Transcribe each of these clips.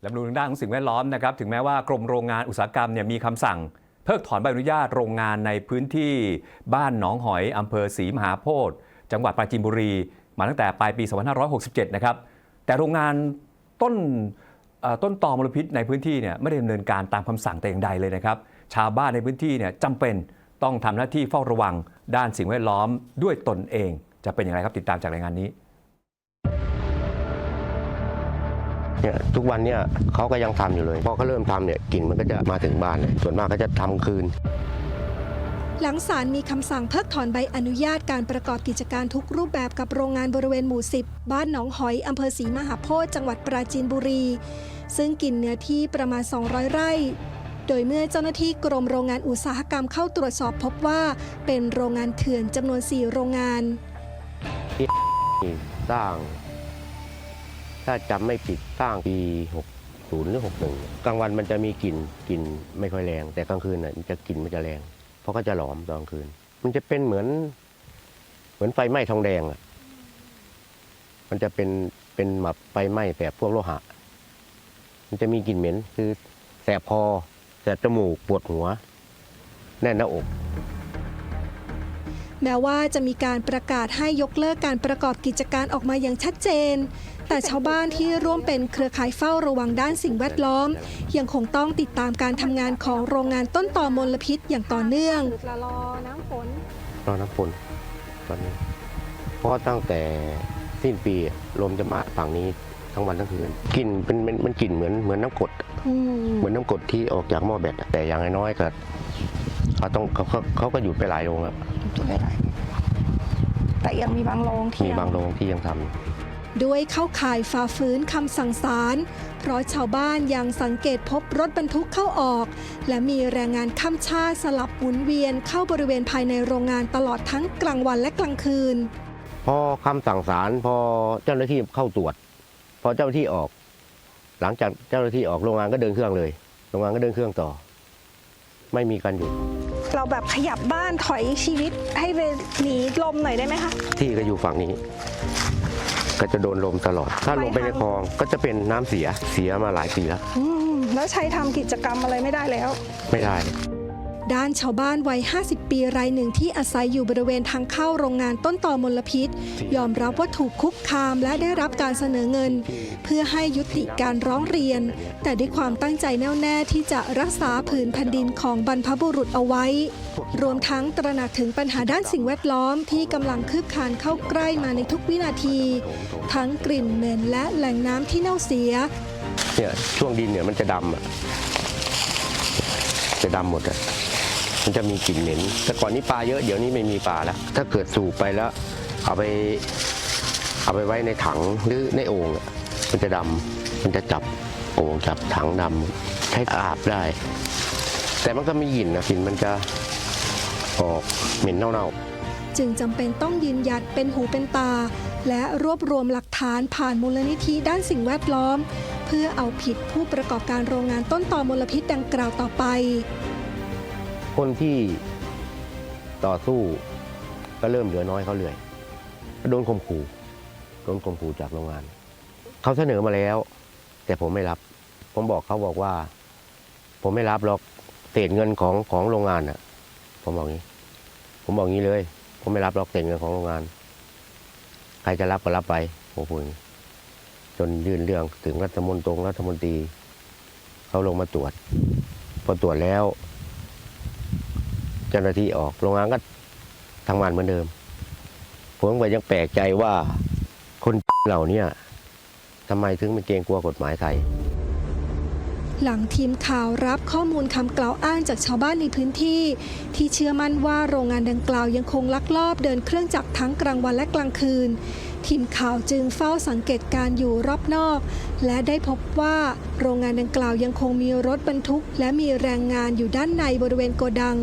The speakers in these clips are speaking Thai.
และมาดูทางด้านของสิ่งแวดล้อมนะครับถึงแม้ว่ากรมโรงงานอุตสาหกรรมเนี่ยมีคำสั่ง เพิกถอนใบอนุญาตโรงงานในพื้นที่บ้านหนองหอยอำเภอศรีมหาโพธิ์จังหวัดปราจีนบุรี มาตั้งแต่ปลายปี 2567 นะครับแต่โรงงานต้นต้นตอมลพิษในพื้นที่เนี่ยไม่ได้ดำเนินการตามคำสั่งแต่อย่างใดเลยนะครับ ชาวบ้านในพื้นที่เนี่ยจำเป็นต้องทำหน้าที่เฝ้าระวังด้านสิ่งแวดล้อมด้วยตนเอง จะเป็นอย่างไรครับติดตามจากรายงานนี้ เนี่ยทุกวันเนี่ยเขาก็ยังทำอยู่เลยพอเขาเริ่มทำเนี่ยกลิ่นมันก็จะมาถึงบ้านเลยส่วนมากก็จะทำคืน หลังศาลมีคำสั่งเพิกถอนใบอนุญาตการประกอบกิจการทุกรูปแบบกับโรงงานบริเวณหมู่ 10 บ้านหนองหอยอำเภอศรีมหาโพธิ์จังหวัดปราจีนบุรี ซึ่งกินเนื้อที่ประมาณ 200 ไร่โดยเมื่อเจ้าหน้าที่กรมโรงงานอุตสาหกรรมเข้าตรวจสอบพบว่าเป็นโรงงานเถื่อนจำนวน 4 โรงงานนี่สร้าง ถ้าจำไม่ผิดสร้างปี60หรือ61กลางวันมันจะมีกลิ่นกลิ่นไม่ค่อยแรง แต่กลางคืนน่ะมันจะกลิ่นมันจะแรง เพราะก็จะหลอมตอนกลางคืน มันจะเป็นเหมือน เหมือนไฟไหม้ทองแดงอะมันจะเป็นเป็นแบบไฟไหม้แบบพวกโลหะ มันจะมีกลิ่นเหม็นคือแสบคอแสบจมูกปวดหัว แน่นหน้าอกแม้ว่าจะมีการประกาศให้ยกเลิกการประกอบกิจการออกมาอย่างชัดเจน แต่ชาวบ้านที่ร่วมเป็นเครือข่ายเฝ้าระวังด้านสิ่งแวดล้อม ยังคงต้องติดตามการทำงานของโรงงานต้นต่อมลพิษอย่างต่อเนื่อง รอน้ำฝนรอน้ำฝนตอนนี้เพราะตั้งแต่สิ้นปีอะลมจะมาฝั่งนี้ทั้งวันทั้งคืนกลิ่นเป็นมันมันกลิ่นเหมือนเหมือนน้ำกรดอะเหมือนน้ำกรดที่ออกจากหม้อแบตอะแต่อย่างน้อยๆก็เขาต้องเขาเขาเขาก็หยุดไปหลายโรงแล้วจุดได้หลายแต่ยังมีบางโรงที่มีบางโรงที่ยังทำ ด้วยเข้าข่ายฝ่าฝืนคำสั่งศาลเพราะชาวบ้านยังสังเกตพบรถบรรทุกเข้าออก และมีแรงงานข้ามชาติสลับหมุนเวียนเข้าบริเวณภายในโรงงานตลอดทั้งกลางวันและกลางคืน พอคำสั่งศาลพอเจ้าหน้าที่เข้าตรวจ พอเจ้าหน้าที่ออก หลังจากเจ้าหน้าที่ออกโรงงานก็เดินเครื่องเลย โรงงานก็เดินเครื่องต่อ ไม่มีการหยุดเราแบบขยับบ้านถอยชีวิตให้ไปหนีลมหน่อยได้ไหมคะที่ก็อยู่ฝั่งนี้ ก็จะโดนลมตลอด ถ้าลงไปในคลองก็จะเป็นน้ำเสียเสียมาหลายปีแล้ว อืมแล้วใช้ทำกิจกรรมอะไรไม่ได้แล้ว ไม่ได้ ด้านชาวบ้านวัย 50 ปีรายหนึ่งที่อาศัยอยู่บริเวณทางเข้าโรงงานต้นต่อมลพิษ ยอมรับว่าถูกคุกคามและได้รับการเสนอเงิน เพื่อให้ยุติการร้องเรียน แต่ด้วยความตั้งใจแน่วแน่ที่จะรักษาผืนแผ่นดินของบรรพบุรุษเอาไว้ รวมทั้งตระหนักถึงปัญหาด้านสิ่งแวดล้อมที่กำลังคืบคลานเข้าใกล้มาในทุกวินาที ทั้งกลิ่นเหม็นและแหล่งน้ำที่เน่าเสียเนี่ยช่วงดินเนี่ยมันจะดำอะจะดำหมดอะ มันจะมีกลิ่นเหม็น แต่ก่อนนี้ปลาเยอะเดี๋ยวนี้ไม่มีปลาแล้ว ถ้าเกิดสูบไปแล้ว เอาไป เอาไปไว้ในถังหรือในโอ่งอะมันจะดำมันจะจับโอ่งจับถังดำใช้อาบได้ แต่มันก็มีกลิ่นนะกลิ่นมันจะออกเหม็นเน่าๆ จึงจำเป็นต้องยืนยัดเป็นหูเป็นตา และรวบรวมหลักฐานผ่านมูลนิธิด้านสิ่งแวดล้อม เพื่อเอาผิดผู้ประกอบการโรงงานต้นต่อมลพิษดังกล่าวต่อไป คนที่ต่อสู้ก็เริ่มเหลือน้อยเขาเรื่อยโดนข่มขู่โดนข่มขู่จากโรงงาน เขาเสนอมาแล้ว แต่ผมไม่รับ ผมบอกเขาบอกว่า ผมไม่รับหรอกเศษเงินของของโรงงานอะ ผมบอกงี้ ผมบอกงี้เลย ผมไม่รับหรอกเศษเงินของโรงงาน ใครจะรับก็รับไปผมพูดอย่างนี้จนยื่นเรื่องถึงรัฐมนตรีรัฐมนตรีเขาลงมาตรวจ พอตรวจแล้ว เจ้าหน้าที่ออกโรงงานก็ทำงานเหมือนเดิม ผมก็ยังแปลกใจว่าคนเหล่านี้ทำไมถึงไม่เกรงกลัวกฎหมายไทย หลังทีมข่าวรับข้อมูลคำกล่าวอ้างจากชาวบ้านในพื้นที่ ที่เชื่อมั่นว่าโรงงานดังกล่าวยังคงลักลอบเดินเครื่องจักรทั้งกลางวันและกลางคืน ทีมข่าวจึงเฝ้าสังเกตการ์อยู่รอบนอก และได้พบว่าโรงงานดังกล่าวยังคงมีรถบรรทุก และมีแรงงานอยู่ด้านในบริเวณโกดัง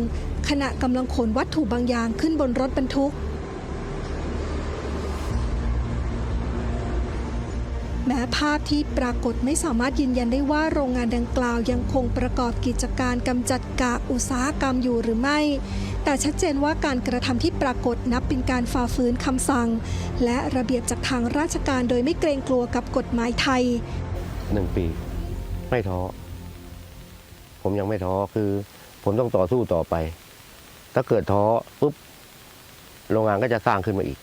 ขณะกำลังขนวัตถุบางอย่างขึ้นบนรถบรรทุก แม้ภาพที่ปรากฏไม่สามารถยืนยันได้ว่าโรงงานดังกล่าวยังคงประกอบกิจการกำจัดกากอุตสาหกรรมอยู่หรือไม่ แต่ชัดเจนว่าการกระทำที่ปรากฏนับเป็นการฝ่าฝืนคำสั่ง และระเบียบจากทางราชการโดยไม่เกรงกลัวกับกฎหมายไทยหนึ่งปี ไม่ท้อผมยังไม่ท้อคือ ผมต้องต่อสู้ต่อไป ถ้าเกิดท้อปุ๊บโรงงานก็จะสร้างขึ้นมาอีก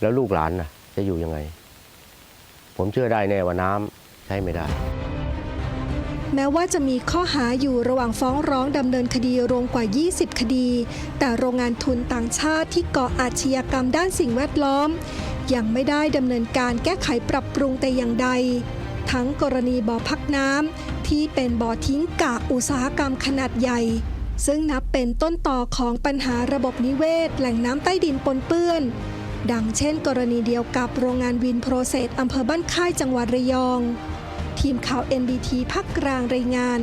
แล้วลูกหลานน่ะจะอยู่ยังไง ผมเชื่อได้แน่ว่าน้ำใช้ไม่ได้ แม้ว่าจะมีข้อหาอยู่ระหว่างฟ้องร้องดำเนินคดีรวมกว่า 20 คดี แต่โรงงานทุนต่างชาติที่ก่ออาชญากรรมด้านสิ่งแวดล้อม ยังไม่ได้ดำเนินการแก้ไขปรับปรุงแต่อย่างใด ทั้งกรณีบ่อพักน้ำที่เป็นบ่อทิ้งกากอุตสาหกรรมขนาดใหญ่ซึ่งนับเป็นต้นต่อของปัญหาระบบนิเวศ แหล่งน้ำใต้ดินปนเปื้อน ดังเช่นกรณีเดียวกับโรงงานวินโปรเซสอำเภอบ้านค่ายจังหวัดระยอง ทีมข่าว NBT ภาคกลางรายงาน